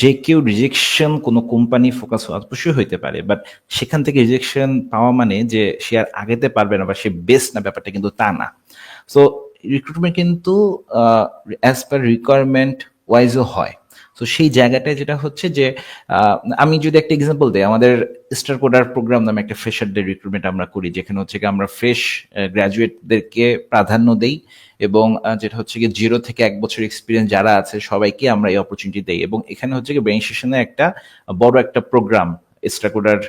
যে কেউ রিজেকশন কোনো কোম্পানি ফোকাস হওয়া অবশ্যই হইতে পারে বাট সেখান থেকে রিজেকশন পাওয়া মানে যে সে আর আগেতে পারবে না বা সে বেস্ট না, ব্যাপারটা কিন্তু তা না। সো রিক্রুটমেন্ট কিন্তু অ্যাজ পার রিকোয়ারমেন্ট ওয়াইজও হয়। তো সেই জায়গাটায় যেটা হচ্ছে যে আমি যদি একটা এক্সাম্পল দিই, আমাদের স্টার কোডার প্রোগ্রাম নামে একটা ফ্রেশারদের রিক্রুটমেন্ট আমরা করি, যেখানে হচ্ছে আমরা ফ্রেশ গ্রাজুয়েটদেরকে প্রাধান্য দেই। এবং যেটা হচ্ছে গিয়ে জিরো থেকে এক বছর এক্সপিরিয়েন্স যারা আছে, সবাইকে আমরা এই অপরচুনিটি দেই। এবং এখানে হচ্ছে গিয়ে ব্রেন সেশনে একটা বড় একটা প্রোগ্রাম এক্সট্রাকুলার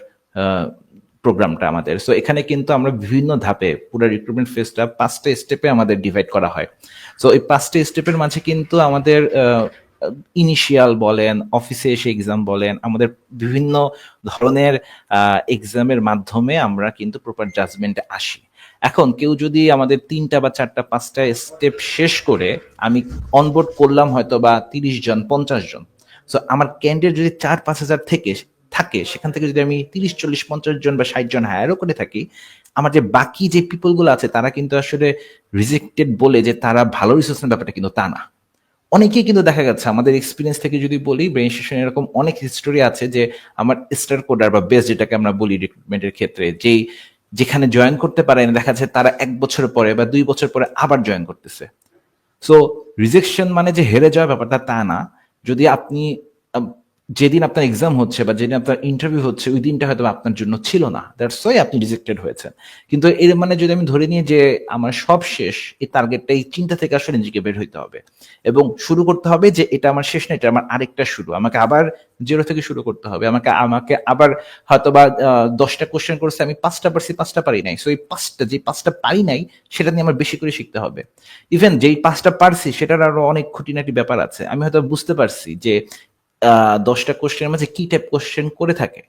প্রোগ্রামটা আমাদের। সো এখানে কিন্তু আমরা বিভিন্ন ধাপে পুরো রিক্রুটমেন্ট ফেজটা পাঁচটা স্টেপে আমাদের ডিভাইড করা হয়। সো এই পাঁচটা স্টেপের মাঝে কিন্তু আমাদের ইনিশিয়াল বলেন অফিসে এসে এক্সাম বলেন, আমাদের বিভিন্ন ধরনের এক্সামের মাধ্যমে আমরা কিন্তু প্রপার জাজমেন্টে আসি। এখন কেউ যদি আমাদের তিনটা বা চারটা, পাঁচটা স্টেপ শেষ করে আমি অনবোর্ড করলাম হয়তো বা তিরিশ জন, পঞ্চাশ জন। সো আমার ক্যান্ডিডেট যদি চার, পাঁচ হাজার থেকে থাকে, সেখান থেকে যদি আমি তিরিশ, চল্লিশ, পঞ্চাশ জন বা ষাট জন হায়ারও করে থাকি, আমার যে বাকি যে পিপলগুলো আছে, তারা কিন্তু আসলে রিজেক্টেড বলে যে তারা ভালো রিসোর্সের ব্যাপারটা কিন্তু তা না। অনেকেই কিন্তু দেখা গেছে, আমাদের এক্সপিরিয়েন্স থেকে যদি বলি ব্রেন স্টেশন এরকম অনেক হিস্টোরি আছে যে আমার স্টার কোডার বা বেস যেটাকে আমরা বলি রিক্রুটমেন্টের ক্ষেত্রে, যেই যেখানে জয়েন করতে পারে না দেখা যাচ্ছে তারা এক বছর পরে বা দুই বছর পরে আবার জয়েন করতেছে। সো রিজেকশন মানে যে হেরে যাওয়ার ব্যাপারটা তা না। যদি আপনি যেদিন আপনার এক্সাম হচ্ছে বা যেদিন আপনার ইন্টারভিউ হচ্ছে, ওই দিনটা হয়তো আপনার জন্য ছিল না। দ্যাটস ওয়াই আপনি রিজেক্টেড হয়েছেন। কিন্তু এর মানে যদি আমি ধরে নিই যে আমার সব শেষ, এই টার্গেটটা এই চিন্তা থেকে আসলে নিজেকে বের হইতে হবে। এবং শুরু করতে হবে যে এটা আমার শেষ না, এটা আমার আরেকটা শুরু। আমাকে আবার জিরো থেকে শুরু করতে হবে। আমাকে আমাকে আবার হয়তো বা দশটা কোশ্চেন করছে, আমি পাঁচটা পারছি, পাঁচটা পারি নাই। সো এই পাঁচটা, যে পাঁচটা পারি নাই, সেটা নিয়ে আমার বেশি করে শিখতে হবে। ইভেন যেই পাঁচটা পারছি, সেটার আরও অনেক খুঁটিনাটি ব্যাপার আছে। আমি হয়তো বুঝতে পারছি যে দশটা কোশ্চেনের মাঝে কি টাইপ কোশ্চেন করে থাকে?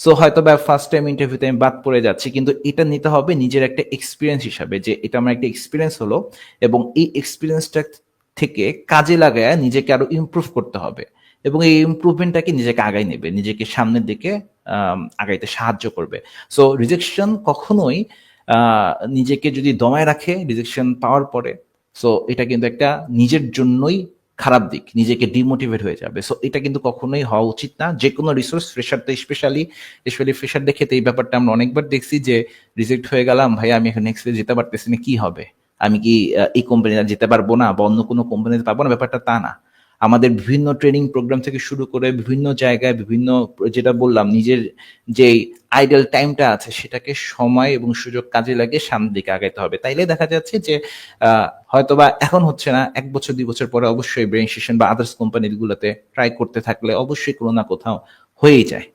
সো হয়তো বা ফার্স্ট টাইম ইন্টারভিউতে আমি বাদ পড়ে যাচ্ছি, কিন্তু এটা নিতে হবে নিজের একটা এক্সপিরিয়েন্স হিসাবে, যে এটা আমার একটা এক্সপিরিয়েন্স হলো এবং এই এক্সপিরিয়েন্সটা থেকে কাজে লাগায় নিজেকে আরও ইমপ্রুভ করতে হবে এবং এই ইমপ্রুভমেন্টটাকে নিজেকে আগাই নেবে, নিজেকে সামনের দিকে আগাইতে সাহায্য করবে। সো রিজেকশন কখনোই নিজেকে যদি দমায় রাখে রিজেকশন পাওয়ার পরে সো এটা কিন্তু একটা নিজের জন্যই খারাপ দিক, নিজেকে ডিমোটিভেট হয়ে যাবে। সো এটা কিন্তু কখনোই হওয়া উচিত না। যে কোনো রিসোর্স ফ্রেশারতে স্পেশালি স্পেশালি ফ্রেশারদের ক্ষেত্রে এই ব্যাপারটা আমরা অনেকবার দেখছি যে রিজেক্ট হয়ে গেলাম, ভাই, আমি এখন নেক্সট যেতে পারতেছি না, কি হবে? আমি কি এই কোম্পানিতে যেতে পারব না বা অন্য কোনো কোম্পানিতে পাবো না? ব্যাপারটা তা না। আমাদের বিভিন্ন ট্রেনিং প্রোগ্রাম থেকে শুরু করে বিভিন্ন জায়গায় বিভিন্ন, যেটা বললাম, নিজের যে আইডল টাইমটা আছে, সেটাকে সময় এবং সুযোগ কাজে লাগিয়ে সামনের দিকে আগাইতে হবে। তাইলে দেখা যাচ্ছে যে হয়তোবা এখন হচ্ছে না, এক বছর, দুই বছর পরে অবশ্যই ব্রেন সেশন বা আদার্স কোম্পানিগুলোতে ট্রাই করতে থাকলে অবশ্যই কোনো না কোথাও হয়েই যায়।